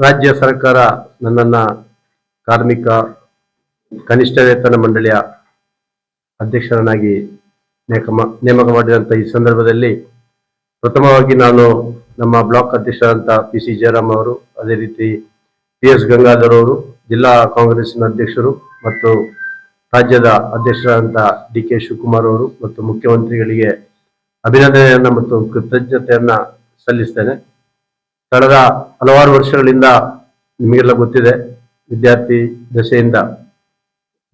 ರಾಜ್ಯ ಸರ್ಕಾರ ನನ್ನನ್ನ ಕಾರ್ಮಿಕ, ಕನಿಷ್ಠ ವೇತನ ಮಂಡಳಿಯ ಅಧ್ಯಕ್ಷರನ್ನಾಗಿ ನೇಮಕ ನೇಮಕ ಮಾಡಿದಂಥ ಈ ಸಂದರ್ಭದಲ್ಲಿ ಪ್ರಥಮವಾಗಿ ನಾನು ನಮ್ಮ ಬ್ಲಾಕ್ ಅಧ್ಯಕ್ಷರಂತ ಪಿ ಸಿ ಜಯರಾಮ್ ಅವರು, ಅದೇ ರೀತಿ ಪಿ ಎಸ್ ಗಂಗಾಧರ್ ಅವರು, ಜಿಲ್ಲಾ ಕಾಂಗ್ರೆಸ್ನ ಅಧ್ಯಕ್ಷರು ಮತ್ತು ರಾಜ್ಯದ ಅಧ್ಯಕ್ಷರಾದಂತ ಡಿ ಕೆ ಶಿವಕುಮಾರ್ ಅವರು ಮತ್ತು ಮುಖ್ಯಮಂತ್ರಿಗಳಿಗೆ ಅಭಿನಂದನೆಯನ್ನು ಮತ್ತು ಕೃತಜ್ಞತೆಯನ್ನು ಸಲ್ಲಿಸ್ತೇನೆ. ಕಳೆದ ಹಲವಾರು ವರ್ಷಗಳಿಂದ ನಿಮಗೆಲ್ಲ ಗೊತ್ತಿದೆ, ವಿದ್ಯಾರ್ಥಿ ದಶೆಯಿಂದ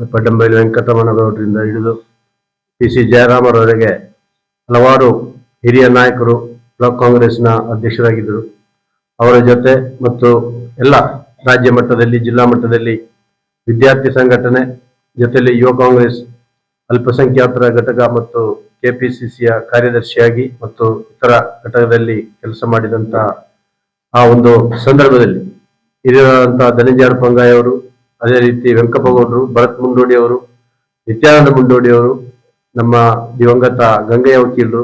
ಪಡ್ಡಂಬೈಲಿ ವೆಂಕಟರಮಣಗೌಡರಿಂದ ಹಿಡಿದು ಪಿ ಸಿ ಜಯರಾಮರವರೆಗೆ ಹಲವಾರು ಹಿರಿಯ ನಾಯಕರು, ಬ್ಲಾಕ್ ಕಾಂಗ್ರೆಸ್ನ ಅಧ್ಯಕ್ಷರಾಗಿದ್ದರು. ಅವರ ಜೊತೆ ಮತ್ತು ಎಲ್ಲ ರಾಜ್ಯ ಮಟ್ಟದಲ್ಲಿ, ಜಿಲ್ಲಾ ಮಟ್ಟದಲ್ಲಿ ವಿದ್ಯಾರ್ಥಿ ಸಂಘಟನೆ, ಜೊತೆಯಲ್ಲಿ ಯುವ ಕಾಂಗ್ರೆಸ್ ಅಲ್ಪಸಂಖ್ಯಾತರ ಘಟಕ ಮತ್ತು ಕೆಪಿಸಿಸಿಯ ಕಾರ್ಯದರ್ಶಿಯಾಗಿ ಮತ್ತು ಇತರ ಘಟಕದಲ್ಲಿ ಕೆಲಸ ಮಾಡಿದಂತ ಆ ಒಂದು ಸಂದರ್ಭದಲ್ಲಿ ಹಿರಿಯರಾದಂತಹ ಧನಂಜಯ ಪಂಗಾಯ್ ಅವರು, ಅದೇ ರೀತಿ ವೆಂಕಪ್ಪಗೌಡರು ಭರತ್ ಮುಂಡೋಡಿ ಅವರು, ನಿತ್ಯಾನಂದ ಮುಂಡೋಡಿ ಅವರು, ನಮ್ಮ ದಿವಂಗತ ಗಂಗಯ್ಯ ವಕೀಲರು,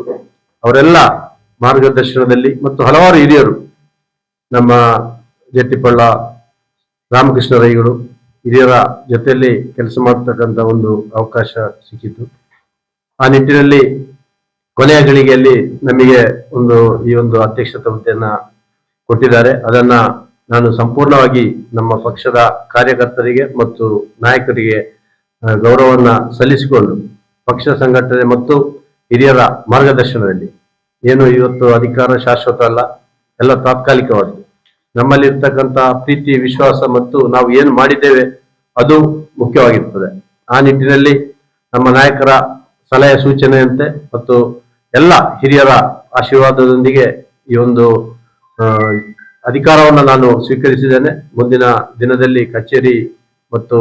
ಅವರೆಲ್ಲ ಮಾರ್ಗದರ್ಶನದಲ್ಲಿ ಮತ್ತು ಹಲವಾರು ಹಿರಿಯರು ನಮ್ಮ ಜಟ್ಟಿಪಳ್ಳ ರಾಮಕೃಷ್ಣ ರೈಗಳು ಹಿರಿಯರ ಜೊತೆಯಲ್ಲಿ ಕೆಲಸ ಮಾಡ್ತಕ್ಕಂಥ ಒಂದು ಅವಕಾಶ ಸಿಕ್ಕಿತು. ಆ ನಿಟ್ಟಿನಲ್ಲಿ ಕೊನೆಯ ಗಳಿಗೆಯಲ್ಲಿ ನಮಗೆ ಒಂದು ಈ ಒಂದು ಅಧ್ಯಕ್ಷತೆ ಹುದ್ದೆಯನ್ನ ಕೊಟ್ಟಿದ್ದಾರೆ. ಅದನ್ನ ನಾನು ಸಂಪೂರ್ಣವಾಗಿ ನಮ್ಮ ಪಕ್ಷದ ಕಾರ್ಯಕರ್ತರಿಗೆ ಮತ್ತು ನಾಯಕರಿಗೆ ಗೌರವವನ್ನು ಸಲ್ಲಿಸಿಕೊಂಡು ಪಕ್ಷ ಸಂಘಟನೆ ಮತ್ತು ಹಿರಿಯರ ಮಾರ್ಗದರ್ಶನದಲ್ಲಿ ಏನು ಇವತ್ತು ಅಧಿಕಾರ ಶಾಶ್ವತ ಅಲ್ಲ, ಎಲ್ಲ ತಾತ್ಕಾಲಿಕವಾಗಿ. ನಮ್ಮಲ್ಲಿರ್ತಕ್ಕಂಥ ಪ್ರೀತಿ, ವಿಶ್ವಾಸ ಮತ್ತು ನಾವು ಏನು ಮಾಡಿದ್ದೇವೆ ಅದು ಮುಖ್ಯವಾಗಿರ್ತದೆ. ಆ ನಿಟ್ಟಿನಲ್ಲಿ ನಮ್ಮ ನಾಯಕರ ಸಲಹೆ ಸೂಚನೆಯಂತೆ ಮತ್ತು ಎಲ್ಲ ಹಿರಿಯರ ಆಶೀರ್ವಾದದೊಂದಿಗೆ ಈ ಒಂದು ಅಧಿಕಾರವನ್ನು ನಾನು ಸ್ವೀಕರಿಸಿದ್ದೇನೆ. ಮುಂದಿನ ದಿನದಲ್ಲಿ ಕಚೇರಿ ಮತ್ತು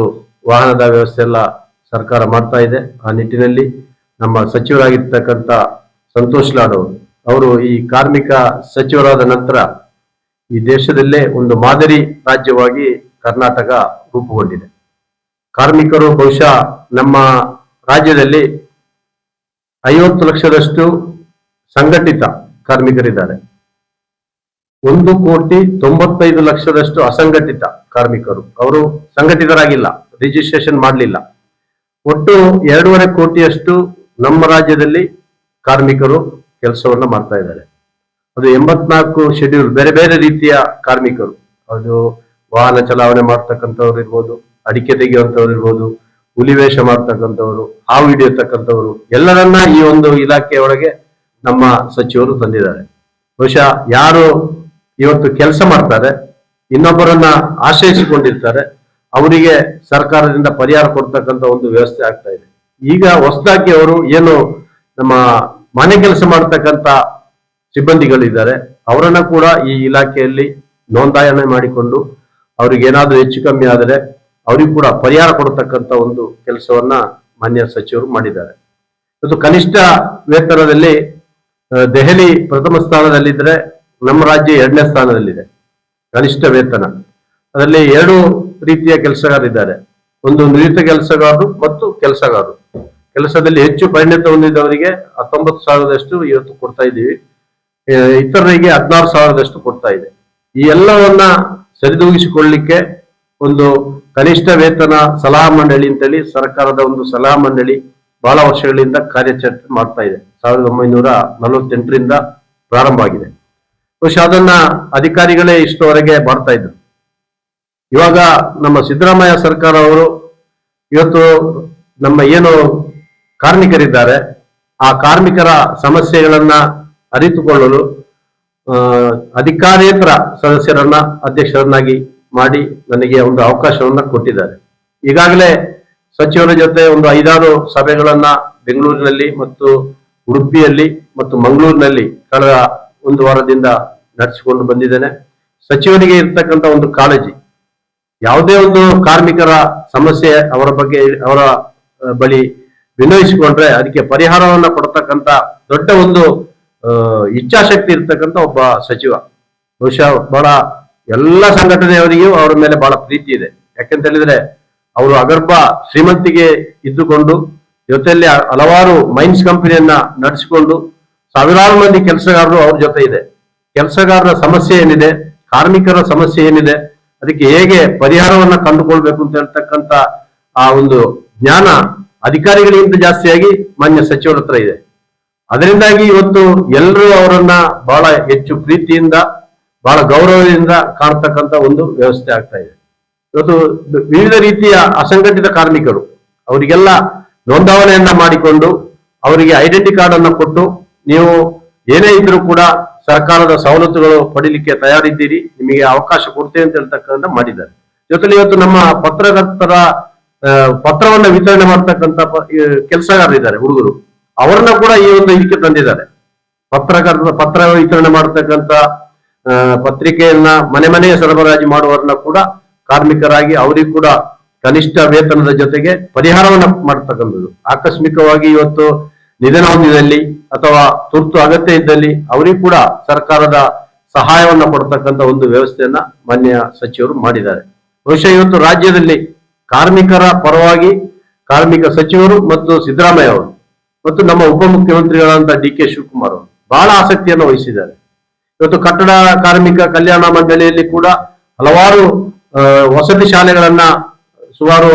ವಾಹನದ ವ್ಯವಸ್ಥೆ ಎಲ್ಲ ಸರ್ಕಾರ ಮಾಡ್ತಾ ಇದೆ. ಆ ನಿಟ್ಟಿನಲ್ಲಿ ನಮ್ಮ ಸಚಿವರಾಗಿರ್ತಕ್ಕಂಥ ಸಂತೋಷ್ ಲಾಡ್ ಅವರು ಅವರು ಈ ಕಾರ್ಮಿಕ ಸಚಿವರಾದ ನಂತರ ಈ ದೇಶದಲ್ಲೇ ಒಂದು ಮಾದರಿ ರಾಜ್ಯವಾಗಿ ಕರ್ನಾಟಕ ರೂಪುಗೊಂಡಿದೆ. ಕಾರ್ಮಿಕರು ಬಹುಶಃ ನಮ್ಮ ರಾಜ್ಯದಲ್ಲಿ ಐವತ್ತು ಲಕ್ಷದಷ್ಟು ಸಂಘಟಿತ ಕಾರ್ಮಿಕರಿದ್ದಾರೆ. ಒಂದು ಕೋಟಿ ತೊಂಬತ್ತೈದು ಲಕ್ಷದಷ್ಟು ಅಸಂಘಟಿತ ಕಾರ್ಮಿಕರು. ಅವರು ಸಂಘಟಿತರಾಗಿಲ್ಲ ರಿಜಿಸ್ಟ್ರೇಷನ್ ಮಾಡಲಿಲ್ಲ. ಒಟ್ಟು ಎರಡೂವರೆ ಕೋಟಿಯಷ್ಟು ನಮ್ಮ ರಾಜ್ಯದಲ್ಲಿ ಕಾರ್ಮಿಕರು ಕೆಲಸವನ್ನ ಮಾಡ್ತಾ ಇದ್ದಾರೆ. ಅದು ಎಂಬತ್ನಾಲ್ಕು ಶೆಡ್ಯೂಲ್ ಬೇರೆ ಬೇರೆ ರೀತಿಯ ಕಾರ್ಮಿಕರು. ಅದು ವಾಹನ ಚಲಾವಣೆ ಮಾಡ್ತಕ್ಕಂಥವ್ರು ಇರ್ಬೋದು, ಅಡಿಕೆ ತೆಗೆಯುವಂಥವ್ರು ಇರ್ಬೋದು ಹುಲಿವೇಷ ಮಾಡ್ತಕ್ಕಂಥವ್ರು, ಹಾವು ಹಿಡಿಯತಕ್ಕಂಥವ್ರು, ಎಲ್ಲರನ್ನ ಈ ಒಂದು ಇಲಾಖೆಯೊಳಗೆ ನಮ್ಮ ಸಚಿವರು ತಂದಿದ್ದಾರೆ. ಬಹುಶಃ ಯಾರು ಇವತ್ತು ಕೆಲಸ ಮಾಡ್ತಾರೆ, ಇನ್ನೊಬ್ಬರನ್ನ ಆಶ್ರಯಿಸಿಕೊಂಡಿರ್ತಾರೆ, ಅವರಿಗೆ ಸರ್ಕಾರದಿಂದ ಪರಿಹಾರ ಕೊಡ್ತಕ್ಕಂತ ಒಂದು ವ್ಯವಸ್ಥೆ ಆಗ್ತಾ ಇದೆ. ಈಗ ಹೊಸದಾಗಿ ಅವರು ಏನು ನಮ್ಮ ಮನೆ ಕೆಲಸ ಮಾಡ್ತಕ್ಕಂತ ಸಿಬ್ಬಂದಿಗಳಿದ್ದಾರೆ, ಅವರನ್ನ ಕೂಡ ಈ ಇಲಾಖೆಯಲ್ಲಿ ನೋಂದಾಯಣೆ ಮಾಡಿಕೊಂಡು ಅವ್ರಿಗೆ ಏನಾದ್ರೂ ಹೆಚ್ಚು ಕಮ್ಮಿ ಆದರೆ ಅವ್ರಿಗೂ ಕೂಡ ಪರಿಹಾರ ಕೊಡತಕ್ಕಂಥ ಒಂದು ಕೆಲಸವನ್ನ ಮಾನ್ಯ ಸಚಿವರು ಮಾಡಿದ್ದಾರೆ. ಮತ್ತು ಕನಿಷ್ಠ ವೇತನದಲ್ಲಿ ದೆಹಲಿ ಪ್ರಥಮ ಸ್ಥಾನದಲ್ಲಿದ್ರೆ ನಮ್ಮ ರಾಜ್ಯ ಎರಡನೇ ಸ್ಥಾನದಲ್ಲಿದೆ. ಕನಿಷ್ಠ ವೇತನ. ಅದರಲ್ಲಿ ಎರಡು ರೀತಿಯ ಕೆಲಸಗಾರಿದ್ದಾರೆ ಒಂದು ನುರಿತ ಕೆಲಸಗಾರರು ಮತ್ತು ಕೆಲಸಗಾರರು. ಕೆಲಸದಲ್ಲಿ ಹೆಚ್ಚು ಪರಿಣತ ಹೊಂದಿದವರಿಗೆ ಹತ್ತೊಂಬತ್ತು ಸಾವಿರದಷ್ಟು ಇವತ್ತು ಕೊಡ್ತಾ ಇದ್ದೀವಿ. ಇತರರಿಗೆ ಹದಿನಾರು ಸಾವಿರದಷ್ಟು ಕೊಡ್ತಾ ಇದೆ. ಈ ಎಲ್ಲವನ್ನ ಸರಿದೂಗಿಸಿಕೊಳ್ಳಿಕ್ಕೆ ಒಂದು ಕನಿಷ್ಠ ವೇತನ ಸಲಹಾ ಮಂಡಳಿ ಅಂತೇಳಿ ಸರ್ಕಾರದ ಒಂದು ಸಲಹಾ ಮಂಡಳಿ ಬಹಳ ವರ್ಷಗಳಿಂದ ಕಾರ್ಯಾಚರಣೆ ಮಾಡ್ತಾ ಇದೆ. ಸಾವಿರದ ಒಂಬೈನೂರ ನಲವತ್ತೆಂಟರಿಂದ ಪ್ರಾರಂಭ ಆಗಿದೆ. ಬಹುಶಃ ಅದನ್ನ ಅಧಿಕಾರಿಗಳೇ ಇಷ್ಟವರೆಗೆ ಮಾಡ್ತಾ ಇದ್ರು. ಇವಾಗ ನಮ್ಮ ಸಿದ್ದರಾಮಯ್ಯ ಸರ್ಕಾರ ಅವರು ಇವತ್ತು ನಮ್ಮ ಏನು ಕಾರ್ಮಿಕರಿದ್ದಾರೆ, ಆ ಕಾರ್ಮಿಕರ ಸಮಸ್ಯೆಗಳನ್ನ ಅರಿತುಕೊಳ್ಳಲು ಅಧಿಕಾರೇತರ ಸದಸ್ಯರನ್ನ ಅಧ್ಯಕ್ಷರನ್ನಾಗಿ ಮಾಡಿ ನನಗೆ ಒಂದು ಅವಕಾಶವನ್ನ ಕೊಟ್ಟಿದ್ದಾರೆ. ಈಗಾಗಲೇ ಸಚಿವರ ಜೊತೆ ಒಂದು ಐದಾರು ಸಭೆಗಳನ್ನ ಬೆಂಗಳೂರಿನಲ್ಲಿ ಮತ್ತು ಉಡುಪಿಯಲ್ಲಿ ಮತ್ತು ಮಂಗಳೂರಿನಲ್ಲಿ ಕಳೆದ ಒಂದು ವಾರದಿಂದ ನಡೆಸಿಕೊಂಡು ಬಂದಿದ್ದೇನೆ. ಸಚಿವನಿಗೆ ಇರ್ತಕ್ಕಂಥ ಒಂದು ಕಾಳಜಿ, ಯಾವುದೇ ಒಂದು ಕಾರ್ಮಿಕರ ಸಮಸ್ಯೆ ಅವರ ಬಗ್ಗೆ, ಅವರ ಬಳಿ ವಿನಯಿಸಿಕೊಂಡ್ರೆ ಅದಕ್ಕೆ ಪರಿಹಾರವನ್ನ ಕೊಡ್ತಕ್ಕಂಥ ದೊಡ್ಡ ಒಂದು ಇಚ್ಛಾಶಕ್ತಿ ಇರ್ತಕ್ಕಂಥ ಒಬ್ಬ ಸಚಿವ. ಬಹುಶಃ ಬಹಳ ಎಲ್ಲ ಸಂಘಟನೆಯವರಿಗೂ ಅವರ ಮೇಲೆ ಬಹಳ ಪ್ರೀತಿ ಇದೆ. ಯಾಕೆಂತ ಹೇಳಿದ್ರೆ ಅವರು ಅಗರ್ಭ ಶ್ರೀಮಂತಿಗೆ ಇದ್ದುಕೊಂಡು, ಜೊತೆಯಲ್ಲಿ ಹಲವಾರು ಮೈನ್ಸ್ ಕಂಪನಿಯನ್ನ ನಡೆಸಿಕೊಂಡು ಸಾವಿರಾರು ಮಂದಿ ಕೆಲಸಗಾರರು ಅವ್ರ ಜೊತೆ ಇದೆ. ಕೆಲಸಗಾರರ ಸಮಸ್ಯೆ ಏನಿದೆ, ಕಾರ್ಮಿಕರ ಸಮಸ್ಯೆ ಏನಿದೆ, ಅದಕ್ಕೆ ಹೇಗೆ ಪರಿಹಾರವನ್ನ ಕಂಡುಕೊಳ್ಬೇಕು ಅಂತ ಹೇಳ್ತಕ್ಕಂತ ಆ ಒಂದು ಜ್ಞಾನ ಅಧಿಕಾರಿಗಳಿಗಿಂತ ಜಾಸ್ತಿಯಾಗಿ ಮಾನ್ಯ ಸಚಿವರ ಹತ್ರ ಇದೆ. ಅದರಿಂದಾಗಿ ಇವತ್ತು ಎಲ್ಲರೂ ಅವರನ್ನ ಬಹಳ ಹೆಚ್ಚು ಪ್ರೀತಿಯಿಂದ, ಬಹಳ ಗೌರವದಿಂದ ಕಾಣ್ತಕ್ಕಂತ ಒಂದು ವ್ಯವಸ್ಥೆ ಆಗ್ತಾ ಇದೆ. ಇವತ್ತು ವಿವಿಧ ರೀತಿಯ ಅಸಂಘಟಿತ ಕಾರ್ಮಿಕರು, ಅವರಿಗೆಲ್ಲ ನೋಂದಾವಣೆಯನ್ನ ಮಾಡಿಕೊಂಡು, ಅವರಿಗೆ ಐಡೆಂಟಿ ಕಾರ್ಡ್ ಅನ್ನ ಕೊಟ್ಟು, ನೀವು ಏನೇ ಇದ್ರೂ ಕೂಡ ಸರ್ಕಾರದ ಸವಲತ್ತುಗಳು ಪಡಿಲಿಕ್ಕೆ ತಯಾರಿದ್ದೀರಿ ನಿಮಗೆ ಅವಕಾಶ ಕೊಡ್ತೇವೆ ಅಂತ ಹೇಳ್ತಕ್ಕಂಥ ಮಾಡಿದ್ದಾರೆ. ಜೊತೆಲಿ ಇವತ್ತು ನಮ್ಮ ಪತ್ರಕರ್ತರ ಪತ್ರವನ್ನು ವಿತರಣೆ ಮಾಡ್ತಕ್ಕಂಥ ಕೆಲಸಗಾರರಿದ್ದಾರೆ ಹುಡುಗರು. ಅವರನ್ನ ಕೂಡ ಈ ಒಂದು ಇದಕ್ಕೆ ತಂದಿದ್ದಾರೆ. ಪತ್ರಕರ್ತರ ಪತ್ರ ವಿತರಣೆ ಮಾಡತಕ್ಕಂತ ಆ, ಪತ್ರಿಕೆಯನ್ನ ಮನೆ ಮನೆಯ ಸರಬರಾಜು ಮಾಡುವವರನ್ನ ಕೂಡ ಕಾರ್ಮಿಕರಾಗಿ ಅವರಿಗೂ ಕೂಡ ಕನಿಷ್ಠ ವೇತನದ ಜೊತೆಗೆ ಪರಿಹಾರವನ್ನ ಮಾಡ್ತಕ್ಕಂಥದ್ದು. ಆಕಸ್ಮಿಕವಾಗಿ ಇವತ್ತು ನಿಧನ ಹೊಂದಿದಲ್ಲಿ ಅಥವಾ ತುರ್ತು ಅಗತ್ಯ ಇದ್ದಲ್ಲಿ ಅವರಿಗೂ ಕೂಡ ಸರ್ಕಾರದ ಸಹಾಯವನ್ನು ಕೊಡ್ತಕ್ಕಂಥ ಒಂದು ವ್ಯವಸ್ಥೆಯನ್ನ ಮಾನ್ಯ ಸಚಿವರು ಮಾಡಿದ್ದಾರೆ. ಬಹುಶಃ ಇವತ್ತು ರಾಜ್ಯದಲ್ಲಿ ಕಾರ್ಮಿಕರ ಪರವಾಗಿ ಕಾರ್ಮಿಕ ಸಚಿವರು ಮತ್ತು ಸಿದ್ದರಾಮಯ್ಯ ಅವರು ಮತ್ತು ನಮ್ಮ ಉಪಮುಖ್ಯಮಂತ್ರಿಗಳಾದಂತಹ ಡಿ ಕೆ ಶಿವಕುಮಾರ್ ಅವರು ಬಹಳ ಆಸಕ್ತಿಯನ್ನು ವಹಿಸಿದ್ದಾರೆ. ಇವತ್ತು ಕಟ್ಟಡ ಕಾರ್ಮಿಕ ಕಲ್ಯಾಣ ಮಂಡಳಿಯಲ್ಲಿ ಕೂಡ ಹಲವಾರು ವಸತಿ ಶಾಲೆಗಳನ್ನ ಸುಮಾರು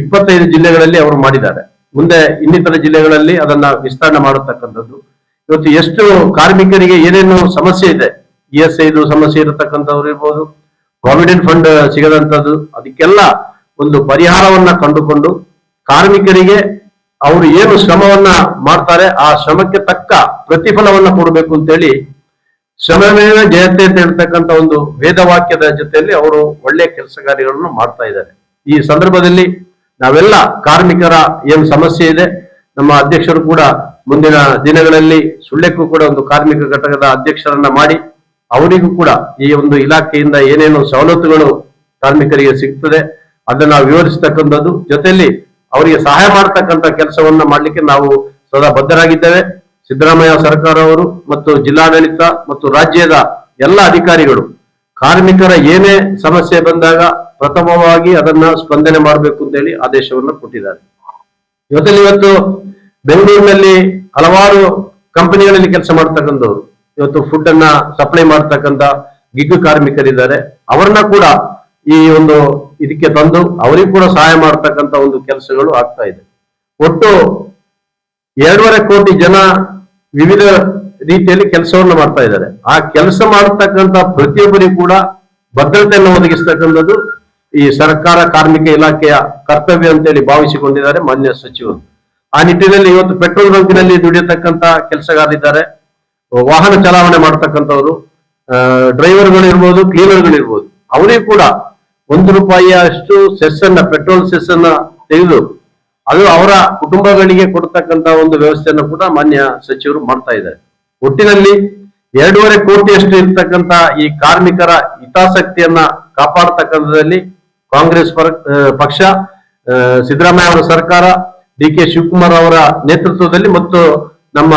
ಇಪ್ಪತ್ತೈದು ಜಿಲ್ಲೆಗಳಲ್ಲಿ ಅವರು ಮಾಡಿದ್ದಾರೆ. ಮುಂದೆ ಇನ್ನಿತರ ಜಿಲ್ಲೆಗಳಲ್ಲಿ ಅದನ್ನ ವಿಸ್ತರಣೆ ಮಾಡತಕ್ಕಂಥದ್ದು. ಇವತ್ತು ಎಷ್ಟು ಕಾರ್ಮಿಕರಿಗೆ ಏನೇನು ಸಮಸ್ಯೆ ಇದೆ, ಇ ಎಸ್ ಐದು ಸಮಸ್ಯೆ ಇರತಕ್ಕಂಥವ್ರು ಇರ್ಬೋದು ಪ್ರಾವಿಡೆಂಟ್ ಫಂಡ್ ಸಿಗದಂಥದ್ದು, ಅದಕ್ಕೆಲ್ಲ ಒಂದು ಪರಿಹಾರವನ್ನ ಕಂಡುಕೊಂಡು ಕಾರ್ಮಿಕರಿಗೆ ಅವರು ಏನು ಶ್ರಮವನ್ನ ಮಾಡ್ತಾರೆ, ಆ ಶ್ರಮಕ್ಕೆ ತಕ್ಕ ಪ್ರತಿಫಲವನ್ನ ಕೊಡಬೇಕು ಅಂತೇಳಿ ಶ್ರಮವೇನ ಜಯತೆ ಅಂತ ಹೇಳ್ತಕ್ಕಂಥ ಒಂದು ವೇದವಾಕ್ಯದ ಜೊತೆಯಲ್ಲಿ ಅವರು ಒಳ್ಳೆಯ ಕೆಲಸಗಾರಿಗಳನ್ನು ಮಾಡ್ತಾ ಇದ್ದಾರೆ. ಈ ಸಂದರ್ಭದಲ್ಲಿ ನಾವೆಲ್ಲ ಕಾರ್ಮಿಕರ ಏನು ಸಮಸ್ಯೆ ಇದೆ, ನಮ್ಮ ಅಧ್ಯಕ್ಷರು ಕೂಡ ಮುಂದಿನ ದಿನಗಳಲ್ಲಿ ಸುಳ್ಳೆಕ್ಕೂ ಕೂಡ ಒಂದು ಕಾರ್ಮಿಕ ಘಟಕದ ಅಧ್ಯಕ್ಷರನ್ನ ಮಾಡಿ, ಅವರಿಗೂ ಕೂಡ ಈ ಒಂದು ಇಲಾಖೆಯಿಂದ ಏನೇನು ಸವಲತ್ತುಗಳು ಕಾರ್ಮಿಕರಿಗೆ ಸಿಗ್ತದೆ, ಅದನ್ನ ವಿವರಿಸತಕ್ಕಂಥದ್ದು. ಜೊತೆಯಲ್ಲಿ ಅವರಿಗೆ ಸಹಾಯ ಮಾಡ್ತಕ್ಕಂಥ ಕೆಲಸವನ್ನ ಮಾಡಲಿಕ್ಕೆ ನಾವು ಸದಾ ಬದ್ಧರಾಗಿದ್ದೇವೆ. ಸಿದ್ದರಾಮಯ್ಯ ಸರ್ಕಾರವರು ಮತ್ತು ಜಿಲ್ಲಾಡಳಿತ ಮತ್ತು ರಾಜ್ಯದ ಎಲ್ಲ ಅಧಿಕಾರಿಗಳು, ಕಾರ್ಮಿಕರ ಏನೇ ಸಮಸ್ಯೆ ಬಂದಾಗ ಪ್ರಥಮವಾಗಿ ಅದನ್ನ ಸ್ಪಂದನೆ ಮಾಡಬೇಕು ಅಂತ ಹೇಳಿ ಆದೇಶವನ್ನು ಕೊಟ್ಟಿದ್ದಾರೆ. ಇವತ್ತಲ್ಲಿ ಇವತ್ತು ಬೆಂಗಳೂರಿನಲ್ಲಿ ಹಲವಾರು ಕಂಪನಿಗಳಲ್ಲಿ ಕೆಲಸ ಮಾಡ್ತಕ್ಕಂಥವ್ರು. ಇವತ್ತು ಫುಡ್ ಅನ್ನ ಸಪ್ಲೈ ಮಾಡ್ತಕ್ಕಂಥ ಗಿಗ್ ಕಾರ್ಮಿಕರಿದ್ದಾರೆ. ಅವರನ್ನ ಕೂಡ ಈ ಒಂದು ಇದಕ್ಕೆ ತಂದು ಅವರಿಗೂ ಕೂಡ ಸಹಾಯ ಮಾಡ್ತಕ್ಕಂಥ ಒಂದು ಕೆಲಸಗಳು ಆಗ್ತಾ ಇದೆ. ಒಟ್ಟು ಎರಡೂವರೆ ಕೋಟಿ ಜನ ವಿವಿಧ ರೀತಿಯಲ್ಲಿ ಕೆಲಸವನ್ನು ಮಾಡ್ತಾ ಇದ್ದಾರೆ. ಆ ಕೆಲಸ ಮಾಡತಕ್ಕಂತ ಪ್ರತಿಯೊಬ್ಬರಿಗೂ ಕೂಡ ಭದ್ರತೆಯನ್ನು ಒದಗಿಸ್ತಕ್ಕಂಥದ್ದು ಈ ಸರ್ಕಾರ ಕಾರ್ಮಿಕ ಇಲಾಖೆಯ ಕರ್ತವ್ಯ ಅಂತೇಳಿ ಭಾವಿಸಿಕೊಂಡಿದ್ದಾರೆ ಮಾನ್ಯ ಸಚಿವರು. ಆ ನಿಟ್ಟಿನಲ್ಲಿ ಇವತ್ತು ಪೆಟ್ರೋಲ್ ಬಂಕಿನಲ್ಲಿ ದುಡಿಯತಕ್ಕಂತ ಕೆಲಸಗಾರರಿದ್ದಾರೆ ವಾಹನ ಚಲಾವಣೆ ಮಾಡ್ತಕ್ಕಂಥವ್ರು ಡ್ರೈವರ್ಗಳು ಇರ್ಬೋದು ಕ್ಲೀನರ್ಗಳು ಇರ್ಬೋದು ಅವರಿಗೂ ಕೂಡ ಒಂದು ರೂಪಾಯಿಯ ಅಷ್ಟು ಸೆಸ್ ಅನ್ನ ಪೆಟ್ರೋಲ್ ಸೆಸ್ ಅನ್ನ ತೆಗೆದು ಅದು ಅವರ ಕುಟುಂಬಗಳಿಗೆ ಕೊಡ್ತಕ್ಕಂತ ಒಂದು ವ್ಯವಸ್ಥೆಯನ್ನು ಕೂಡ ಮಾನ್ಯ ಸಚಿವರು ಮಾಡ್ತಾ ಇದ್ದಾರೆ. ಒಟ್ಟಿನಲ್ಲಿ ಎರಡೂವರೆ ಕೋಟಿಯಷ್ಟು ಇರ್ತಕ್ಕಂತ ಈ ಕಾರ್ಮಿಕರ ಹಿತಾಸಕ್ತಿಯನ್ನ ಕಾಪಾಡತಕ್ಕಂಥದ್ದಲ್ಲಿ ಕಾಂಗ್ರೆಸ್ ಪಕ್ಷ ಸಿದ್ದರಾಮಯ್ಯ ಅವರ ಸರ್ಕಾರ ಡಿ ಕೆ ಶಿವಕುಮಾರ್ ಅವರ ನೇತೃತ್ವದಲ್ಲಿ ಮತ್ತು ನಮ್ಮ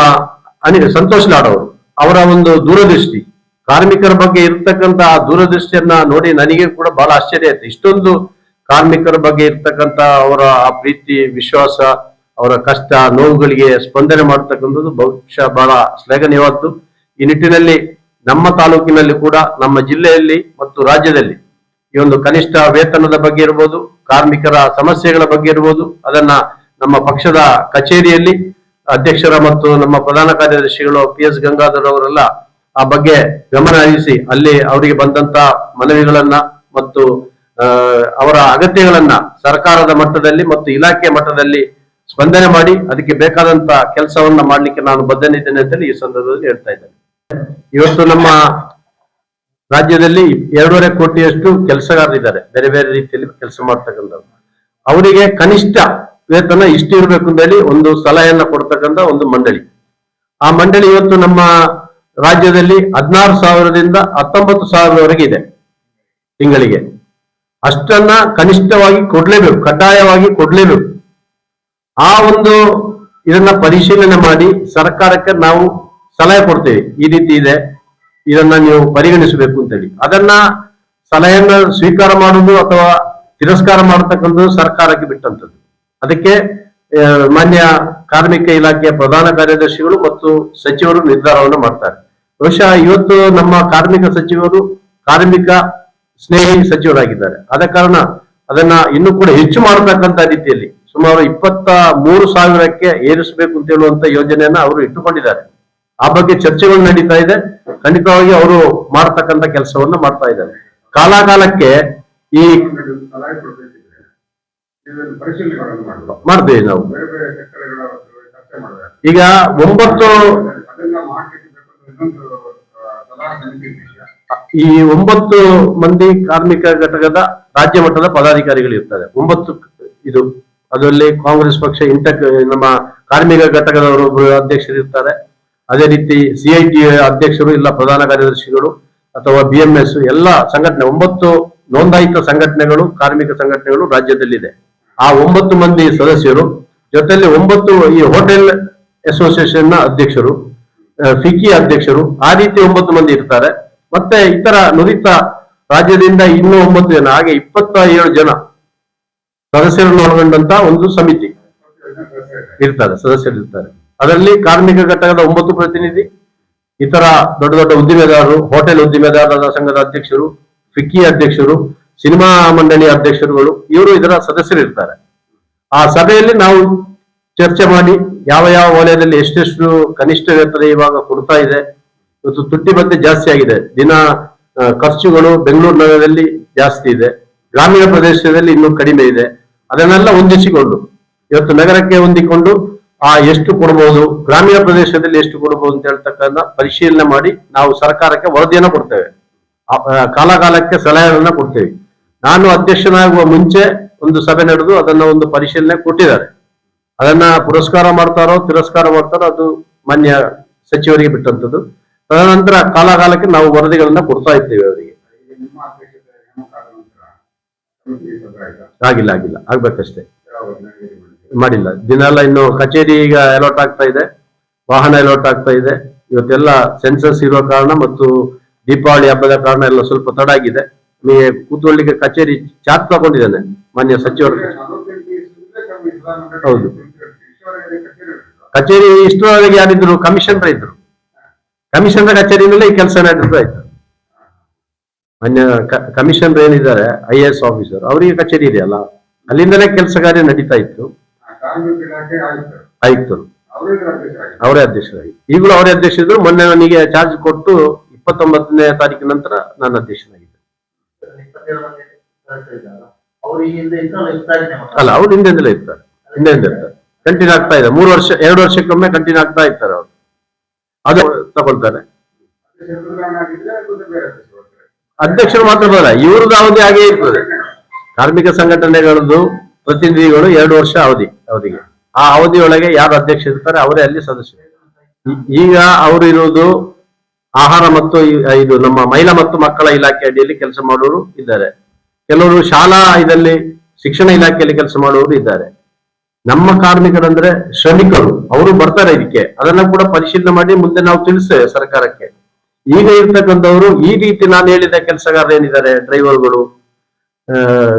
ಅನಿ, ಸಂತೋಷ್ ಲಾಡ್ ಅವರು ಅವರ ಒಂದು ದೂರದೃಷ್ಟಿ. ಕಾರ್ಮಿಕರ ಬಗ್ಗೆ ಇರತಕ್ಕಂತ ಆ ದೂರದೃಷ್ಟಿಯನ್ನ ನೋಡಿ ನನಗೆ ಕೂಡ ಬಹಳ ಆಶ್ಚರ್ಯ ಆಯ್ತು. ಇಷ್ಟೊಂದು ಕಾರ್ಮಿಕರ ಬಗ್ಗೆ ಇರ್ತಕ್ಕಂತ ಅವರ ಆ ಪ್ರೀತಿ, ವಿಶ್ವಾಸ, ಅವರ ಕಷ್ಟ, ನೋವುಗಳಿಗೆ ಸ್ಪಂದನೆ ಮಾಡ್ತಕ್ಕಂಥದ್ದು ಬಹುಶಃ ಬಹಳ ಶ್ಲಾಘನೀಯವಾದ್ದು. ಈ ನಿಟ್ಟಿನಲ್ಲಿ ನಮ್ಮ ತಾಲೂಕಿನಲ್ಲಿ ಕೂಡ, ನಮ್ಮ ಜಿಲ್ಲೆಯಲ್ಲಿ ಮತ್ತು ರಾಜ್ಯದಲ್ಲಿ ಈ ಒಂದು ಕನಿಷ್ಠ ವೇತನದ ಬಗ್ಗೆ ಇರ್ಬೋದು, ಕಾರ್ಮಿಕರ ಸಮಸ್ಯೆಗಳ ಬಗ್ಗೆ ಇರ್ಬೋದು, ಅದನ್ನ ನಮ್ಮ ಪಕ್ಷದ ಕಚೇರಿಯಲ್ಲಿ ಅಧ್ಯಕ್ಷರ ಮತ್ತು ನಮ್ಮ ಪ್ರಧಾನ ಕಾರ್ಯದರ್ಶಿಗಳು ಪಿ ಎಸ್ ಗಂಗಾಧರ್ ಅವರೆಲ್ಲ ಆ ಬಗ್ಗೆ ಗಮನ ಹರಿಸಿ ಅಲ್ಲಿ ಅವರಿಗೆ ಬಂದಂತ ಮನವಿಗಳನ್ನ ಮತ್ತು ಅವರ ಅಗತ್ಯಗಳನ್ನ ಸರ್ಕಾರದ ಮಟ್ಟದಲ್ಲಿ ಮತ್ತು ಇಲಾಖೆ ಮಟ್ಟದಲ್ಲಿ ಸ್ಪಂದನೆ ಮಾಡಿ ಅದಕ್ಕೆ ಬೇಕಾದಂತ ಕೆಲಸವನ್ನ ಮಾಡ್ಲಿಕ್ಕೆ ನಾನು ಬದ್ಧನಿದ್ದೇನೆ ಅಂತೇಳಿ ಈ ಸಂದರ್ಭದಲ್ಲಿ ಹೇಳ್ತಾ ಇದ್ದೇನೆ. ಇವತ್ತು ನಮ್ಮ ರಾಜ್ಯದಲ್ಲಿ ಎರಡೂವರೆ ಕೋಟಿಯಷ್ಟು ಕೆಲಸಗಾರರಿದ್ದಾರೆ. ಬೇರೆ ಬೇರೆ ರೀತಿಯಲ್ಲಿ ಕೆಲಸ ಮಾಡ್ತಕ್ಕಂಥವ್ರು. ಅವರಿಗೆ ಕನಿಷ್ಠ ವೇತನ ಇಷ್ಟು ಇರಬೇಕು ಅಂತೇಳಿ ಒಂದು ಸಲಹೆಯನ್ನ ಕೊಡ್ತಕ್ಕಂಥ ಒಂದು ಮಂಡಳಿ. ಆ ಮಂಡಳಿ ಇವತ್ತು ನಮ್ಮ ರಾಜ್ಯದಲ್ಲಿ ಹದಿನಾರು ಸಾವಿರದಿಂದ ಹತ್ತೊಂಬತ್ತು ಸಾವಿರದವರೆಗೆ ಇದೆ ತಿಂಗಳಿಗೆ. ಅಷ್ಟನ್ನ ಕನಿಷ್ಠವಾಗಿ ಕೊಡ್ಲೇಬೇಕು, ಕಡ್ಡಾಯವಾಗಿ ಕೊಡ್ಲೇಬೇಕು. ಆ ಒಂದು ಇದನ್ನ ಪರಿಶೀಲನೆ ಮಾಡಿ ಸರ್ಕಾರಕ್ಕೆ ನಾವು ಸಲಹೆ ಕೊಡ್ತೇವೆ. ಈ ರೀತಿ ಇದೆ. ಇದನ್ನ ನೀವು ಪರಿಗಣಿಸಬೇಕು ಅಂತೇಳಿ. ಅದನ್ನ ಸಲಹೆಯನ್ನ ಸ್ವೀಕಾರ ಮಾಡುವುದು ಅಥವಾ ತಿರಸ್ಕಾರ ಮಾಡತಕ್ಕಂಥದ್ದು ಸರ್ಕಾರಕ್ಕೆ ಬಿಟ್ಟಂತದ್ದು ಅದಕ್ಕೆ ಮಾನ್ಯ ಕಾರ್ಮಿಕ ಇಲಾಖೆಯ ಪ್ರಧಾನ ಕಾರ್ಯದರ್ಶಿಗಳು ಮತ್ತು ಸಚಿವರು ನಿರ್ಧಾರವನ್ನು ಮಾಡ್ತಾರೆ. ಬಹುಶಃ ಇವತ್ತು ನಮ್ಮ ಕಾರ್ಮಿಕ ಸಚಿವರು, ಕಾರ್ಮಿಕ ಸ್ನೇಹಿ ಸಚಿವರಾಗಿದ್ದಾರೆ. ಆದ ಕಾರಣ ಅದನ್ನ ಇನ್ನೂ ಕೂಡ ಹೆಚ್ಚು ಮಾಡತಕ್ಕಂತ ರೀತಿಯಲ್ಲಿ ಸುಮಾರು ಇಪ್ಪತ್ತ ಮೂರು ಸಾವಿರಕ್ಕೆ ಏರಿಸಬೇಕು ಅಂತ ಹೇಳುವಂತ ಯೋಜನೆಯನ್ನ ಅವರು ಇಟ್ಟುಕೊಂಡಿದ್ದಾರೆ. ಆ ಬಗ್ಗೆ ಚರ್ಚೆಗಳು ನಡೀತಾ ಇದೆ. ಖಂಡಿತವಾಗಿ ಅವರು ಮಾಡ್ತಕ್ಕಂಥ ಕೆಲಸವನ್ನ ಮಾಡ್ತಾ ಇದ್ದಾರೆ. ಕಾಲಾಕಾಲಕ್ಕೆ ಈ ಮಾಡ್ತೀವಿ ನಾವು. ಈಗ ಒಂಬತ್ತು ಈ ಒಂಬತ್ತು ಮಂದಿ ಕಾರ್ಮಿಕ ಘಟಕದ ರಾಜ್ಯ ಮಟ್ಟದ ಪದಾಧಿಕಾರಿಗಳು ಇರ್ತಾರೆ. ಒಂಬತ್ತು ಇದು ಅದರಲ್ಲಿ ಕಾಂಗ್ರೆಸ್ ಪಕ್ಷ ಇಂಟಕ್ ನಮ್ಮ ಕಾರ್ಮಿಕ ಘಟಕದವರು ಅಧ್ಯಕ್ಷರಿರ್ತಾರೆ. ಅದೇ ರೀತಿ ಸಿಐಟಿ ಅಧ್ಯಕ್ಷರು ಇಲ್ಲ ಪ್ರಧಾನ ಕಾರ್ಯದರ್ಶಿಗಳು ಅಥವಾ ಬಿ ಎಂ ಎಸ್ ಎಲ್ಲ ಸಂಘಟನೆ, ಒಂಬತ್ತು ನೋಂದಾಯಿತ ಸಂಘಟನೆಗಳು, ಕಾರ್ಮಿಕ ಸಂಘಟನೆಗಳು ರಾಜ್ಯದಲ್ಲಿದೆ. ಆ ಒಂಬತ್ತು ಮಂದಿ ಸದಸ್ಯರು, ಜೊತೆಯಲ್ಲಿ ಒಂಬತ್ತು ಈ ಹೋಟೆಲ್ ಅಸೋಸಿಯೇಷನ್ನ ಅಧ್ಯಕ್ಷರು ಫಿಕ್ಕಿ ಫಿಕಿ ಅಧ್ಯಕ್ಷರು, ಆ ರೀತಿ ಒಂಬತ್ತು ಮಂದಿ ಇರ್ತಾರೆ. ಮತ್ತೆ ಇತರ ನುರಿತ ರಾಜ್ಯದಿಂದ ಇನ್ನೂ ಒಂಬತ್ತು ಜನ, ಹಾಗೆ ಇಪ್ಪತ್ತ ಏಳು ಜನ ಸದಸ್ಯರನ್ನು ಒಳಗೊಂಡಂತ ಒಂದು ಸಮಿತಿ ಇರ್ತಾರೆ ಸದಸ್ಯರು ಇರ್ತಾರೆ ಅದರಲ್ಲಿ ಕಾರ್ಮಿಕ ಘಟಕದ ಒಂಬತ್ತು ಪ್ರತಿನಿಧಿ, ಇತರ ದೊಡ್ಡ ದೊಡ್ಡ ಉದ್ದಿಮೆದಾರರು, ಹೋಟೆಲ್ ಉದ್ದಿಮೆದಾರರ ಸಂಘದ ಅಧ್ಯಕ್ಷರು, ಫಿಕ್ಕಿ ಅಧ್ಯಕ್ಷರು, ಸಿನಿಮಾ ಮಂಡಳಿ ಅಧ್ಯಕ್ಷರುಗಳು, ಇವರು ಇದರ ಸದಸ್ಯರಿರ್ತಾರೆ. ಆ ಸಭೆಯಲ್ಲಿ ನಾವು ಚರ್ಚೆ ಮಾಡಿ ಯಾವ ಯಾವ ವಲಯದಲ್ಲಿ ಎಷ್ಟೆಷ್ಟು ಕನಿಷ್ಠ ವೇತನ ಇವಾಗ ಕೊಡ್ತಾ ಇದೆ, ಇವತ್ತು ತುಟ್ಟಿ ಬಂದೆ ಜಾಸ್ತಿ ಆಗಿದೆ, ದಿನ ಖರ್ಚುಗಳು ಬೆಂಗಳೂರು ನಗರದಲ್ಲಿ ಜಾಸ್ತಿ ಇದೆ, ಗ್ರಾಮೀಣ ಪ್ರದೇಶದಲ್ಲಿ ಇನ್ನೂ ಕಡಿಮೆ ಇದೆ, ಅದನ್ನೆಲ್ಲ ಹೊಂದಿಸಿಕೊಂಡು, ಇವತ್ತು ನಗರಕ್ಕೆ ಹೊಂದಿಕೊಂಡು ಆ ಎಷ್ಟು ಕೊಡಬಹುದು ಗ್ರಾಮೀಣ ಪ್ರದೇಶದಲ್ಲಿ ಎಷ್ಟು ಕೊಡಬಹುದು ಅಂತ ಹೇಳ್ತಕ್ಕಂಥ ಪರಿಶೀಲನೆ ಮಾಡಿ ನಾವು ಸರ್ಕಾರಕ್ಕೆ ವರದಿಯನ್ನು ಕೊಡ್ತೇವೆ. ಕಾಲಕಾಲಕ್ಕೆ ಸಲಹೆಗಳನ್ನ ಕೊಡ್ತೇವೆ. ನಾನು ಅಧ್ಯಕ್ಷನಾಗುವ ಮುಂಚೆ ಒಂದು ಸಭೆ ನಡೆದು ಅದನ್ನ ಒಂದು ಪರಿಶೀಲನೆ ಕೊಟ್ಟಿದ್ದಾರೆ. ಅದನ್ನ ಪುರಸ್ಕಾರ ಮಾಡ್ತಾರೋ ತಿರಸ್ಕಾರ ಮಾಡ್ತಾರೋ ಅದು ಮಾನ್ಯ ಸಚಿವರಿಗೆ ಬಿಟ್ಟಂತದ್ದು. ತದನಂತರ ಕಾಲಕಾಲಕ್ಕೆ ನಾವು ವರದಿಗಳನ್ನ ಕೊಡ್ತಾ ಇರ್ತೇವೆ ಅವರಿಗೆ. ಆಗಿಲ್ಲ ಆಗಿಲ್ಲ. ಆಗ್ಬೇಕಷ್ಟೇ. ಯಾವ ದಿನ ಎಲ್ಲ ಮಾಡಿಲ್ಲ ಇನ್ನು ಕಚೇರಿ ಈಗ ಅಲೋಟ್ ಆಗ್ತಾ ಇದೆ. ವಾಹನ ಅಲೋಟ್ ಆಗ್ತಾ ಇದೆ. ಇವತ್ತೆಲ್ಲ ಸೆನ್ಸಸ್ ಇರುವ ಕಾರಣ ಮತ್ತು ದೀಪಾವಳಿ ಹಬ್ಬದ ಕಾರಣ ಎಲ್ಲ ಸ್ವಲ್ಪ ತಡ ಆಗಿದೆ ನಿಮಗೆ ಕೂತ್ಕೊಳ್ಳಿಕ್ಕೆ ಕಚೇರಿ ಚಾರ್ಜ್ ತಗೊಂಡಿದ್ದೇನೆ ಮಾನ್ಯ ಸಚಿವರು. ಹೌದು. ಕಚೇರಿ ಇಷ್ಟರವರೆಗೆ ಯಾರಿದ್ರು ಕಮಿಷನರ್ ಇದ್ರು. ಕಮಿಷನರ್ ಕಚೇರಿನಲ್ಲೇ ಈ ಕೆಲಸ ನಡೆಸ್ತಾ ಇತ್ತು ಮಾನ್ಯ ಕಮಿಷನರ್ ಏನಿದ್ದಾರೆ ಐ ಎ ಎಸ್ ಆಫೀಸರ್ ಅವರಿಗೆ ಕಚೇರಿ ಇದೆಯಲ್ಲ. ಅಲ್ಲಿಂದಲೇ ಕೆಲಸ ಕಾರ್ಯ ನಡೀತಾ ಇತ್ತು. ಕಾರ್ಮಿಕ ಇಲಾಖೆ ಆಯುಕ್ತರು ಆಯುಕ್ತರು ಅವರೇ ಅಧ್ಯಕ್ಷರಾಗಿ. ಈಗಲೂ ಅವರೇ ಅಧ್ಯಕ್ಷರಿದ್ರು ಮೊನ್ನೆ ನನಗೆ ಚಾರ್ಜ್ ಕೊಟ್ಟು ಇಪ್ಪತ್ತೊಂಬತ್ತನೇ ತಾರೀಕಿನ ನಂತರ ನಾನು ಅಧ್ಯಕ್ಷನಾಗಿದ್ದೆ. ಅಲ್ಲ ಅವ್ರು ಹಿಂದೆಂದಲೇ ಇರ್ತಾರೆ. ಹಿಂದೆಂದ ಇರ್ತಾರೆ. ಕಂಟಿನ್ಯೂ ಆಗ್ತಾ ಇದೆ. ಮೂರು ವರ್ಷ ಎರಡು ವರ್ಷಕ್ಕೊಮ್ಮೆ ಕಂಟಿನ್ಯೂ ಆಗ್ತಾ ಇರ್ತಾರೆ ಅವರು. ಅದು ತಗೊಳ್ತಾರೆ. ಅಧ್ಯಕ್ಷರು ಮಾತ್ರ ಬರಲ್ಲ ಇವ್ರದ್ದು ಅವಧಿ ಹಾಗೆ ಇರ್ತದೆ. ಕಾರ್ಮಿಕ ಸಂಘಟನೆಗಳದ್ದು ಪ್ರತಿನಿಧಿಗಳು ಎರಡು ವರ್ಷ ಅವಧಿ, ಅವಧಿಗೆ. ಆ ಅವಧಿಯೊಳಗೆ ಯಾರು ಅಧ್ಯಕ್ಷ ಇರ್ತಾರೆ ಅವರೇ ಅಲ್ಲಿ ಸದಸ್ಯರು. ಈಗ ಅವರು ಇರುವುದು ಆಹಾರ ಮತ್ತು ಇದು ನಮ್ಮ ಮಹಿಳಾ ಮತ್ತು ಮಕ್ಕಳ ಇಲಾಖೆ ಅಡಿಯಲ್ಲಿ ಕೆಲಸ ಮಾಡುವವರು ಇದ್ದಾರೆ. ಕೆಲವರು ಶಾಲಾ ಇದರಲ್ಲಿ ಶಿಕ್ಷಣ ಇಲಾಖೆಯಲ್ಲಿ ಕೆಲಸ ಮಾಡುವವರು ಇದ್ದಾರೆ. ನಮ್ಮ ಕಾರ್ಮಿಕರಂದ್ರೆ ಶ್ರಮಿಕರು, ಅವರು ಬರ್ತಾರೆ ಇದಕ್ಕೆ. ಅದನ್ನ ಕೂಡ ಪರಿಶೀಲನೆ ಮಾಡಿ ಮುಂದೆ ನಾವು ತಿಳಿಸ್ತೇವೆ ಸರ್ಕಾರಕ್ಕೆ. ಈಗ ಇರ್ತಕ್ಕಂಥವ್ರು ಈ ರೀತಿ ನಾನು ಹೇಳಿದ ಕೆಲಸಗಾರರು ಏನಿದ್ದಾರೆ ಡ್ರೈವರ್ಗಳು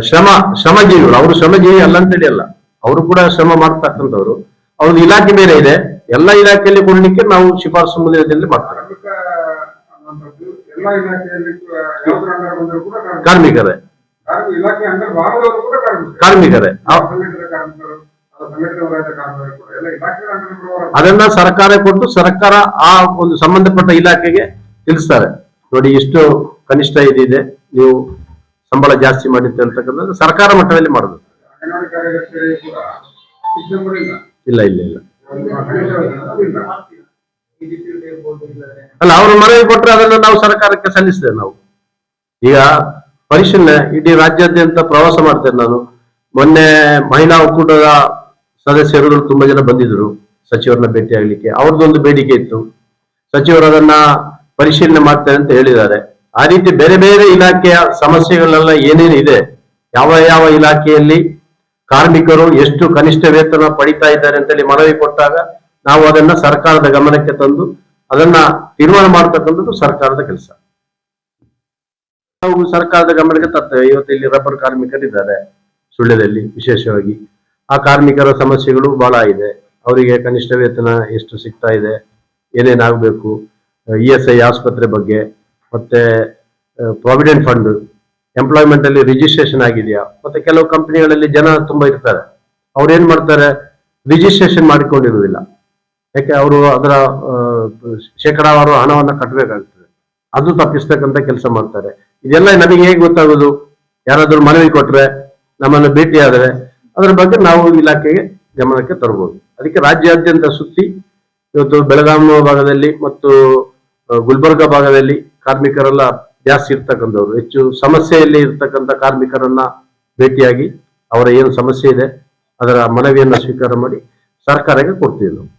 ಶ್ರಮ ಶ್ರಮಜೀವಿಗಳು. ಅವರು ಶ್ರಮಜೀವಿ ಅಲ್ಲ ಅಂತೇಳಿ ಅಲ್ಲ. ಅವರು ಕೂಡ ಶ್ರಮ ಮಾಡ್ತಕ್ಕಂಥವ್ರು. ಅವ್ರದ್ದು ಇಲಾಖೆ ಬೇರೆ ಇದೆ. ಎಲ್ಲ ಇಲಾಖೆಯಲ್ಲಿ ಕೊಡ್ಲಿಕ್ಕೆ ನಾವು ಶಿಫಾರಸು ಮುಂದಿನದಲ್ಲಿ ಮಾಡ್ತಾರೆ ಕಾರ್ಮಿಕರೇ. ಕಾರ್ಮಿಕರು. ಅದನ್ನ ಸರ್ಕಾರ ಕೊಟ್ಟು ಸರ್ಕಾರ ಆ ಒಂದು ಸಂಬಂಧಪಟ್ಟ ಇಲಾಖೆಗೆ ತಿಳಿಸ್ತಾರೆ. ನೋಡಿ ಇಷ್ಟು ಕನಿಷ್ಠ ಇದಿದೆ. ನೀವು ಸಂಬಳ ಜಾಸ್ತಿ ಮಾಡಿದ್ದೆ ಅಂತಕ್ಕಂಥದ್ದು ಸರ್ಕಾರ ಮಟ್ಟದಲ್ಲಿ ಮಾಡಬೇಕು ಇಲ್ಲ ಇಲ್ಲ ಇಲ್ಲ. ಅಲ್ಲ, ಅವರು ಮನವಿ ಕೊಟ್ಟರೆ ಅದನ್ನು ನಾವು ಸರ್ಕಾರಕ್ಕೆ ಸಲ್ಲಿಸ್ತೇವೆ ನಾವು. ಈಗ ಪರಿಶೀಲನೆ ಇಡೀ ರಾಜ್ಯಾದ್ಯಂತ ಪ್ರವಾಸ ಮಾಡ್ತೇನೆ ನಾನು. ಮೊನ್ನೆ ಮಹಿಳಾ ಒಕ್ಕೂಟದ ಸದಸ್ಯರುಗಳು ತುಂಬಾ ಜನ ಬಂದಿದ್ರು ಸಚಿವರನ್ನ ಭೇಟಿ ಆಗ್ಲಿಕ್ಕೆ ಅವ್ರದ್ದೊಂದು ಬೇಡಿಕೆ ಇತ್ತು. ಸಚಿವರು ಅದನ್ನ ಪರಿಶೀಲನೆ ಮಾಡ್ತೇನೆ ಅಂತ ಹೇಳಿದ್ದಾರೆ. ಆ ರೀತಿ ಬೇರೆ ಬೇರೆ ಇಲಾಖೆಯ ಸಮಸ್ಯೆಗಳೆಲ್ಲ ಏನೇನಿದೆ ಯಾವ ಯಾವ ಇಲಾಖೆಯಲ್ಲಿ ಕಾರ್ಮಿಕರು ಎಷ್ಟು ಕನಿಷ್ಠ ವೇತನ ಪಡಿತಾ ಇದ್ದಾರೆ ಅಂತೇಳಿ ಮನವಿ ಕೊಟ್ಟಾಗ ನಾವು ಅದನ್ನ ಸರ್ಕಾರದ ಗಮನಕ್ಕೆ ತಂದು ಅದನ್ನ ತೀರ್ಮಾನ ಮಾಡತಕ್ಕಂಥದ್ದು ಸರ್ಕಾರದ ಕೆಲಸ. ನಾವು ಸರ್ಕಾರದ ಗಮನಕ್ಕೆ ತರ್ತೇವೆ. ಇವತ್ತು ಇಲ್ಲಿ ರಬ್ಬರ್ ಕಾರ್ಮಿಕರಿದ್ದಾರೆ ಸುಳ್ಯದಲ್ಲಿ ವಿಶೇಷವಾಗಿ. ಆ ಕಾರ್ಮಿಕರ ಸಮಸ್ಯೆಗಳು ಬಹಳ ಇದೆ. ಅವರಿಗೆ ಕನಿಷ್ಠ ವೇತನ ಎಷ್ಟು ಸಿಗ್ತಾ ಇದೆ ಏನೇನಾಗಬೇಕು ಇ ಎಸ್ ಐ ಆಸ್ಪತ್ರೆ ಬಗ್ಗೆ ಮತ್ತೆ ಪ್ರಾವಿಡೆಂಟ್ ಫಂಡ್ ಎಂಪ್ಲಾಯ್ಮೆಂಟ್ ಅಲ್ಲಿ ರಿಜಿಸ್ಟ್ರೇಷನ್ ಆಗಿದೆಯಾ? ಮತ್ತೆ ಕೆಲವು ಕಂಪನಿಗಳಲ್ಲಿ ಜನ ತುಂಬಾ ಇರ್ತಾರೆ. ಅವ್ರು ಏನ್ ಮಾಡ್ತಾರೆ? ರಿಜಿಸ್ಟ್ರೇಷನ್ ಮಾಡಿಕೊಂಡಿರುವುದಿಲ್ಲ. ಯಾಕೆ? ಅವರು ಅದರ ಶೇಕಡಾವಾರು ಹಣವನ್ನ ಕಟ್ಟಬೇಕಾಗ್ತದೆ ಅದು ತಪ್ಪಿಸ್ತಕ್ಕಂಥ ಕೆಲಸ ಮಾಡ್ತಾರೆ. ಇದೆಲ್ಲ ನಮಗೆ ಹೇಗೆ ಗೊತ್ತಾಗೋದು? ಯಾರಾದರೂ ಮನವಿ ಕೊಟ್ಟರೆ ನಮ್ಮನ್ನು ಭೇಟಿ ಆದರೆ ಅದರ ಬಗ್ಗೆ ನಾವು ಇಲಾಖೆಗೆ ಗಮನಕ್ಕೆ ತರಬಹುದು ಅದಕ್ಕೆ ರಾಜ್ಯಾದ್ಯಂತ ಸುತ್ತಿ, ಇವತ್ತು ಬೆಳಗಾವಿ ಭಾಗದಲ್ಲಿ ಮತ್ತು ಗುಲ್ಬರ್ಗ ಭಾಗದಲ್ಲಿ ಕಾರ್ಮಿಕರೆಲ್ಲ ಜಾಸ್ತಿ ಇರ್ತಕ್ಕಂಥವ್ರು. ಹೆಚ್ಚು ಸಮಸ್ಯೆಯಲ್ಲಿ ಇರ್ತಕ್ಕಂಥ ಕಾರ್ಮಿಕರನ್ನ ಭೇಟಿಯಾಗಿ ಅವರ ಏನು ಸಮಸ್ಯೆ ಇದೆ ಅದರ ಮನವಿಯನ್ನು ಸ್ವೀಕಾರ ಮಾಡಿ ಸರ್ಕಾರಕ್ಕೆ ಕೊಡ್ತೀವಿ ನಾವು.